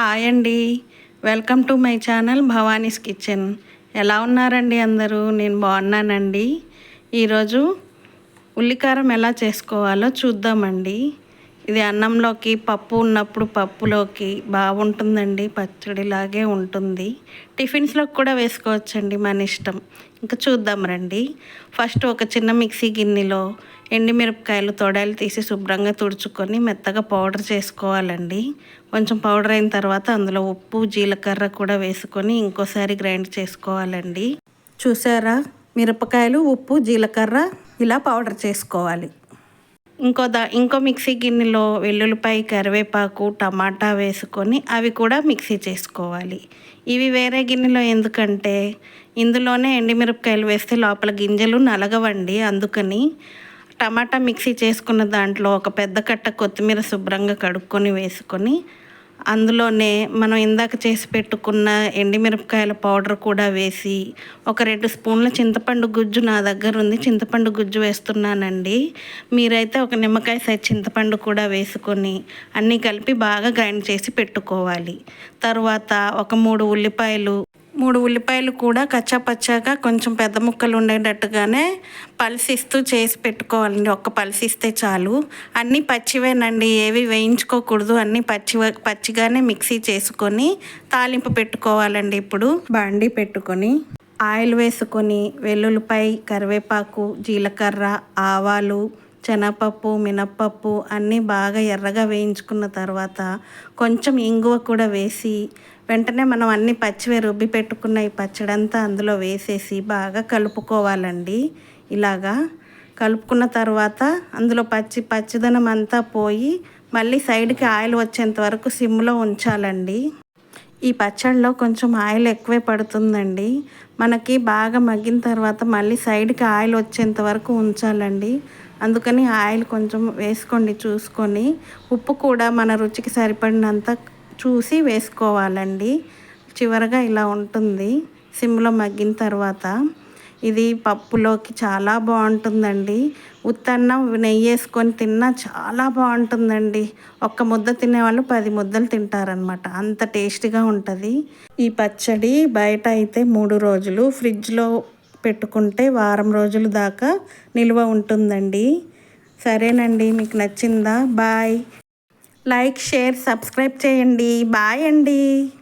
Hi అండి. Welcome to my channel Bhavani's kitchen. ఎలా ఉన్నారండి అందరూ? నేను బాగున్నానండి. ఈరోజు ఉల్లికారం ఎలా చేసుకోవాలో చూద్దామండి. ఇది అన్నంలోకి పప్పు ఉన్నప్పుడు పప్పులోకి బాగుంటుందండి పచ్చడిలాగే ఉంటుంది. టిఫిన్స్లోకి కూడా వేసుకోవచ్చండి మన ఇష్టం. ఇంకా చూద్దాం రండి. ఫస్ట్ ఒక చిన్న మిక్సీ గిన్నెలో ఎండిమిరపకాయలు తొడాయిలు తీసి శుభ్రంగా తుడుచుకొని మెత్తగా పౌడర్ చేసుకోవాలండి. కొంచెం పౌడర్ అయిన తర్వాత అందులో ఉప్పు జీలకర్ర కూడా వేసుకొని ఇంకోసారి గ్రైండ్ చేసుకోవాలండి. చూసారా? మిరపకాయలు ఉప్పు జీలకర్ర ఇలా పౌడర్ చేసుకోవాలి. ఇంకో దా ఇంకో మిక్సీ గిన్నెలో వెల్లుల్లిపాయ కరివేపాకు టమాటా వేసుకొని అవి కూడా మిక్సీ చేసుకోవాలి. ఇవి వేరే గిన్నెలో ఎందుకంటే ఇందులోనే ఎండిమిరపకాయలు వేస్తే లోపల గింజలు నలగవండి. అందుకని టమాటా మిక్సీ చేసుకున్న దాంట్లో ఒక పెద్ద కట్ట కొత్తిమీర శుభ్రంగా కడుక్కొని వేసుకొని అందులోనే మనం ఇందాక చేసి పెట్టుకున్న ఎండిమిరపకాయల పౌడర్ కూడా వేసి ఒక రెండు స్పూన్ల చింతపండు గుజ్జు నా దగ్గర ఉంది. చింతపండు గుజ్జు వేస్తున్నానండి. మీరైతే ఒక నిమ్మకాయ సైజ్ చింతపండు కూడా వేసుకొని అన్నీ కలిపి బాగా గ్రైండ్ చేసి పెట్టుకోవాలి. తర్వాత ఒక మూడు ఉల్లిపాయలు మూడు ఉల్లిపాయలు కూడా కచ్చాపచ్చాగా కొంచెం పెద్ద ముక్కలు ఉండేటట్టుగానే పలిసిస్తూ చేసి పెట్టుకోవాలండి. ఒక్క పలిసిస్తే చాలు. అన్నీ పచ్చివేనండి. ఏవి వేయించుకోకూడదు. అన్నీ పచ్చి పచ్చిగానే మిక్సీ చేసుకొని తాలింపు పెట్టుకోవాలండి ఇప్పుడు. బండి పెట్టుకొని ఆయిల్ వేసుకొని వెల్లుల్లిపాయ కరివేపాకు జీలకర్ర ఆవాలు శనగపప్పు మినప్పప్పు అన్నీ బాగా ఎర్రగా వేయించుకున్న తర్వాత కొంచెం ఇంగువ కూడా వేసి వెంటనే మనం అన్ని పచ్చివే రుబ్బి పెట్టుకున్న ఈ పచ్చడంతా అందులో వేసేసి బాగా కలుపుకోవాలండి. ఇలాగా కలుపుకున్న తర్వాత అందులో పచ్చి పచ్చిదనం అంతా పోయి మళ్ళీ సైడ్కి ఆయిల్ వచ్చేంత వరకు సిమ్లో ఉంచాలండి. ఈ పచ్చడిలో కొంచెం ఆయిల్ ఎక్కువే పడుతుందండి. మనకి బాగా మగ్గిన తర్వాత మళ్ళీ సైడ్కి ఆయిల్ వచ్చేంత వరకు ఉంచాలండి. అందుకని ఆయిల్ కొంచెం వేసుకోండి చూసుకొని. ఉప్పు కూడా మన రుచికి సరిపడినంత చూసి వేసుకోవాలండి. చివరగా ఇలా ఉంటుంది. సిమ్లో మగ్గిన తర్వాత ఇది పప్పులోకి చాలా బాగుంటుందండి. ఉత్తన్నం నెయ్యి వేసుకొని తిన్నా చాలా బాగుంటుందండి. ఒక్క ముద్ద తినేవాళ్ళు పది ముద్దలు తింటారనమాట అంత టేస్టీగా ఉంటుంది. ఈ పచ్చడి బయట అయితే మూడు రోజులు ఫ్రిడ్జ్లో పెట్టుకుంటే వారం రోజుల దాకా నిల్వ ఉంటుందండి. సరేనండి మీకు నచ్చిందా? బాయ్. లైక్ షేర్ సబ్స్క్రైబ్ చేయండి. బాయ్ అండి.